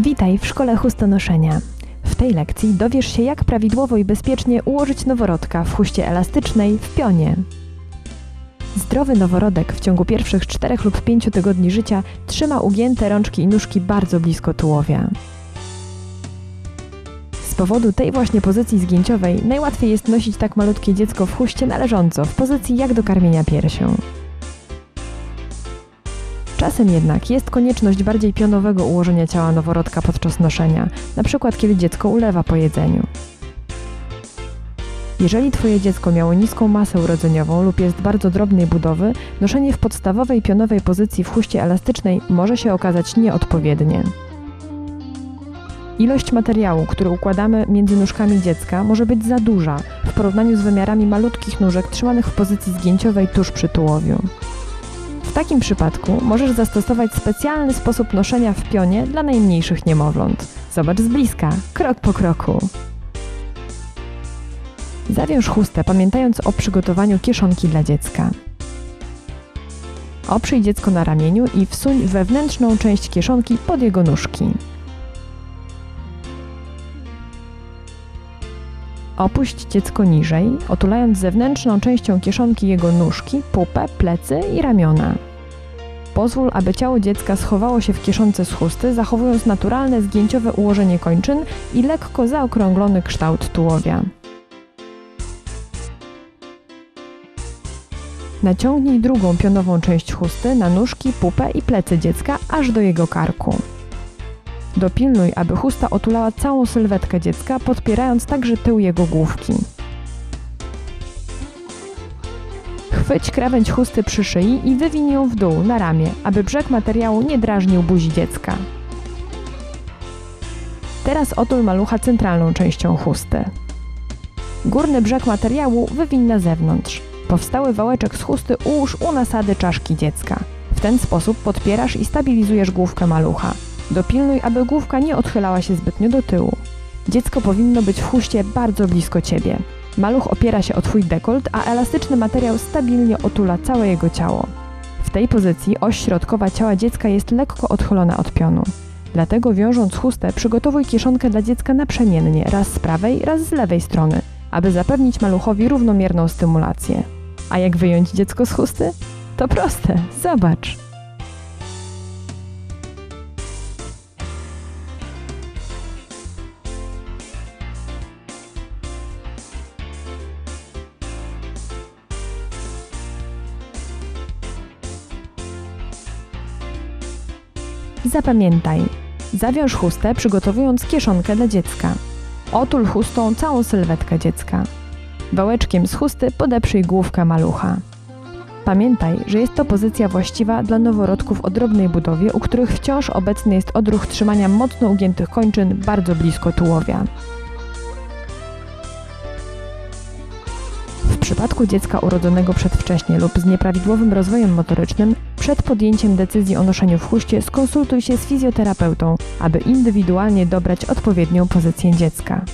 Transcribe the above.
Witaj w szkole chustonoszenia. W tej lekcji dowiesz się, jak prawidłowo i bezpiecznie ułożyć noworodka w chuście elastycznej w pionie. Zdrowy noworodek w ciągu pierwszych 4 lub 5 tygodni życia trzyma ugięte rączki i nóżki bardzo blisko tułowia. Z powodu tej właśnie pozycji zgięciowej najłatwiej jest nosić tak malutkie dziecko w chuście należąco, w pozycji jak do karmienia piersią. Czasem jednak jest konieczność bardziej pionowego ułożenia ciała noworodka podczas noszenia, np. kiedy dziecko ulewa po jedzeniu. Jeżeli Twoje dziecko miało niską masę urodzeniową lub jest bardzo drobnej budowy, noszenie w podstawowej pionowej pozycji w chuście elastycznej może się okazać nieodpowiednie. Ilość materiału, który układamy między nóżkami dziecka, może być za duża w porównaniu z wymiarami malutkich nóżek trzymanych w pozycji zgięciowej tuż przy tułowiu. W takim przypadku możesz zastosować specjalny sposób noszenia w pionie dla najmniejszych niemowląt. Zobacz z bliska, krok po kroku. Zawiąż chustę, pamiętając o przygotowaniu kieszonki dla dziecka. Oprzyj dziecko na ramieniu i wsuń wewnętrzną część kieszonki pod jego nóżki. Opuść dziecko niżej, otulając zewnętrzną częścią kieszonki jego nóżki, pupę, plecy i ramiona. Pozwól, aby ciało dziecka schowało się w kieszonce z chusty, zachowując naturalne, zgięciowe ułożenie kończyn i lekko zaokrąglony kształt tułowia. Naciągnij drugą pionową część chusty na nóżki, pupę i plecy dziecka aż do jego karku. Dopilnuj, aby chusta otulała całą sylwetkę dziecka, podpierając także tył jego główki. Chwyć krawędź chusty przy szyi i wywinij ją w dół, na ramię, aby brzeg materiału nie drażnił buzi dziecka. Teraz otul malucha centralną częścią chusty. Górny brzeg materiału wywiń na zewnątrz. Powstały wałeczek z chusty ułóż u nasady czaszki dziecka. W ten sposób podpierasz i stabilizujesz główkę malucha. Dopilnuj, aby główka nie odchylała się zbytnio do tyłu. Dziecko powinno być w chuście bardzo blisko ciebie. Maluch opiera się o twój dekolt, a elastyczny materiał stabilnie otula całe jego ciało. W tej pozycji oś środkowa ciała dziecka jest lekko odchylona od pionu. Dlatego wiążąc chustę, przygotowuj kieszonkę dla dziecka naprzemiennie, raz z prawej, raz z lewej strony, aby zapewnić maluchowi równomierną stymulację. A jak wyjąć dziecko z chusty? To proste, zobacz. Zapamiętaj. Zawiąż chustę, przygotowując kieszonkę dla dziecka. Otul chustą całą sylwetkę dziecka. Wałeczkiem z chusty podeprzyj główkę malucha. Pamiętaj, że jest to pozycja właściwa dla noworodków o drobnej budowie, u których wciąż obecny jest odruch trzymania mocno ugiętych kończyn bardzo blisko tułowia. W przypadku dziecka urodzonego przedwcześnie lub z nieprawidłowym rozwojem motorycznym, przed podjęciem decyzji o noszeniu w chuście skonsultuj się z fizjoterapeutą, aby indywidualnie dobrać odpowiednią pozycję dziecka.